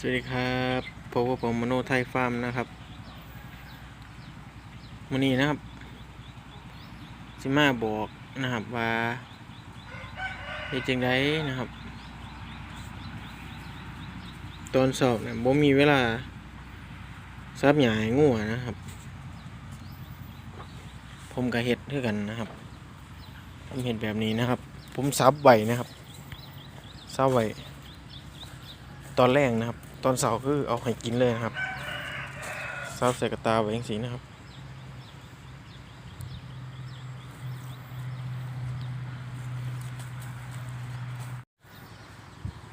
สวัสดีครับพบกับผมมโนไทยฟาร์มนะครับวันนี้นะครับสิมาบอกนะครับว่าเฮ็ดจังไดนะครับ ตอนสอบเนี่ยบ่มีเวลาซับหยาให้งัวนะครับ ผมก็เฮ็ดคือกันนะครับผมเฮ็ดแบบนี้นะครับ ผมซับไว้นะครับซับไว้ตอนแรกนะครับ ตอนเสาร์คือเอาให้กินเลยนะครับซับใส่กระตาไว้อย่งสีนะครับ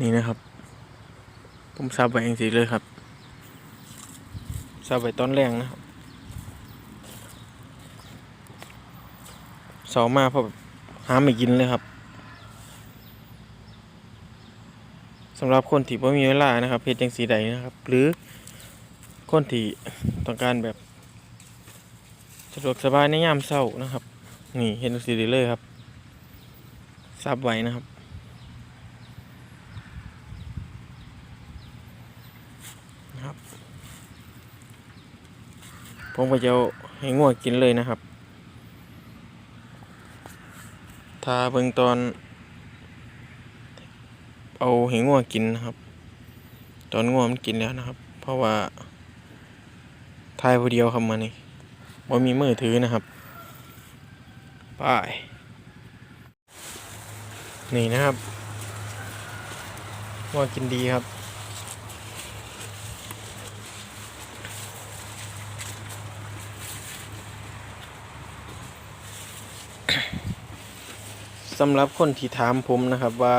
นี่นะครับ ผมซับไว้อย่งสีเลยครับซับไว้ตอนแรกนะครับเสาร์มาเพอหาไม่กินเลยครับ สำหรับคนที่ไม่มีเวลานะครับเพจจังสีใดนะครับ หรือคนที่ต้องการแบบสะดวกสบายในยามเศร้านะครับ นี่เห็นสีได้เลยครับซับไว้นะครับ นะครับ ผมก็จะให้ง่วกินเลยนะครับถ้าเบิ่งตอน เอาให้งัวกินนะครับ ตอนงัวมันกินแล้วนะครับ เพราะว่าทายผู้เดียวครับมานี่ว่ามีมือถือนะครับไป้ายนี่นะครับงัวกินดีครับสำหรับคนที่ถามผมนะครับว่า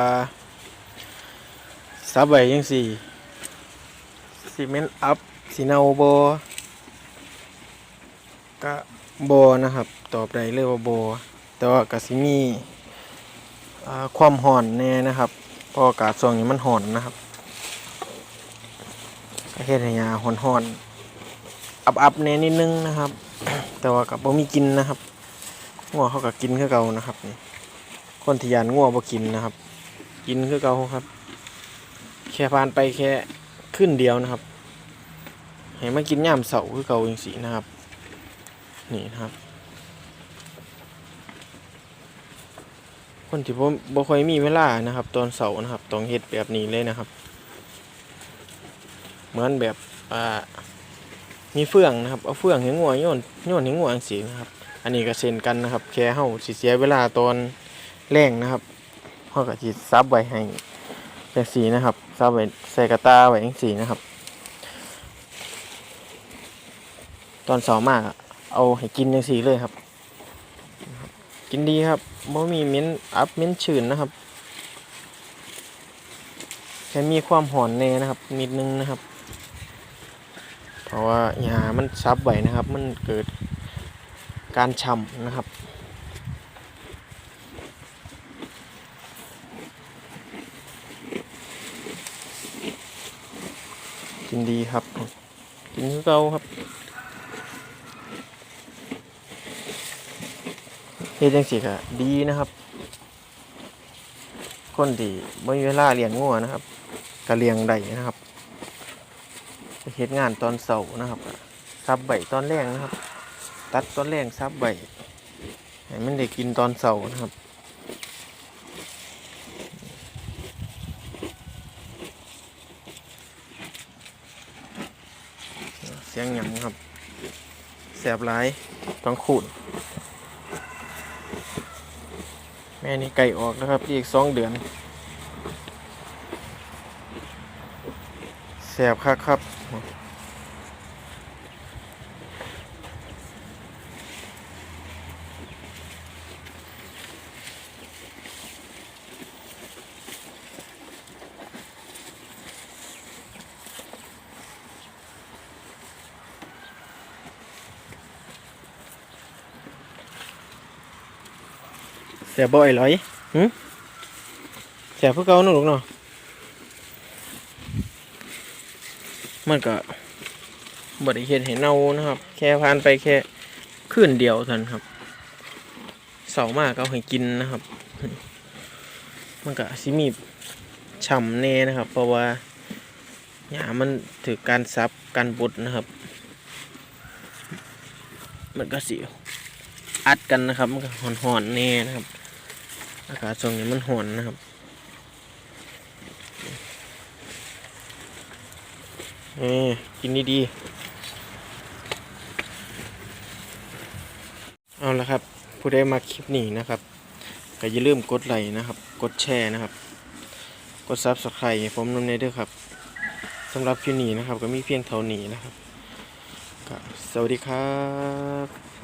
ซับไว้ยังสี่ซีเมนต์อัพสีเนาโบก็โบนะครับ ตอบได้เลยว่าโบแต่ว่าก็สิมีอ่ความห่อนแน่นะครับเพราะอากาศช่วงนี้มันห่อนนะครับก็เฮ็ดให้ยาห่อนห่อนอับอับๆแน่นิดนึงนะครับ แต่ว่ากับบ่มีกินนะครับงัวเขาก็กินคือเก่านะครับนี่คนที่ยานงัวบ่กินนะครับ กินคือเก่าครับ แค่ผ่านไปแค่ขึ้นเดียวนะครับให้มากินย่ามเสาคือเก่าอย่างสีนะครับ นี่นะครับ คนที่บ่บ่ค่อยมีเวลานะครับ ตอนเสานะครับต้องเฮ็ดแบบนี้เลยนะครับ เหมือนแบบอ่ามีเฟืองนะครับเอาเฟืองให้งัวโยนโยนให้งัวจังซี่นะครับ อันนี้ก็เช่นกันนะครับ แค่เฮาสิเสียเวลาตอนแรงนะครับเฮาก็สิซับไว้ให้จังสีนะครับ ซาไว้ใส่กระตาไว้จังสีนะครับ ตอนสองมากเอาให้กินจังสีเลยครับ กินดีครับไม่มีเม้นอัพเม้นชื้นนะครับแค่มีความหอนแน่นะครับ นิดนึงนะครับ เพราะว่าหญ้ามันซับไว้นะครับ มันเกิดการฉ่ำนะครับ กินดีครับ กินเก่าครับเฮ็ดจังซี่ก็ดีนะครับ คนที่บ่มีเวลาเลี้ยงงัวนะครับก็เลี้ยงได้นะครับเฮ็ดงานตอนเช้านะครับซับใบตอนแรงนะครับ ตัดตอนแรงซับใบให้มันได้กินตอนเช้านะครับ เสียงหยำครับแสบร้ายต้องขูด แม่นี่ไก่ออกนะครับอีกสองเดือนแสบคักครับ แสบบ่อยเลยหึแสบเพื่อเก่าหนูลูกเนาะมันก็บริเห็นเห็นเน่านะครับ แค่ผ่านไปแค่คืนเดียวเท่านั้นครับเสาร์มากเอาให้กินนะครับ มันก็สิมีฉ่ำแน่นะครับ เพราะว่าหญ้ามันถือการซับการบดนะครับ มันก็สิอัดกันนะครับ มันก็ห่อนๆแน่นะครับ อากาศช่วงนี้มันหอนนะครับเอ้กินดีๆเอาละครับ ผู้ใดมาคลิปนี้นะครับก็อย่าลืมกดไลค์นะครับ กดแชร์นะครับ กดซับสไครต์ผมนำเนเด้อครับสำหรับคลิปนี้นะครับ ก็มีเพียงเท่านี้นะครับ สวัสดีครับ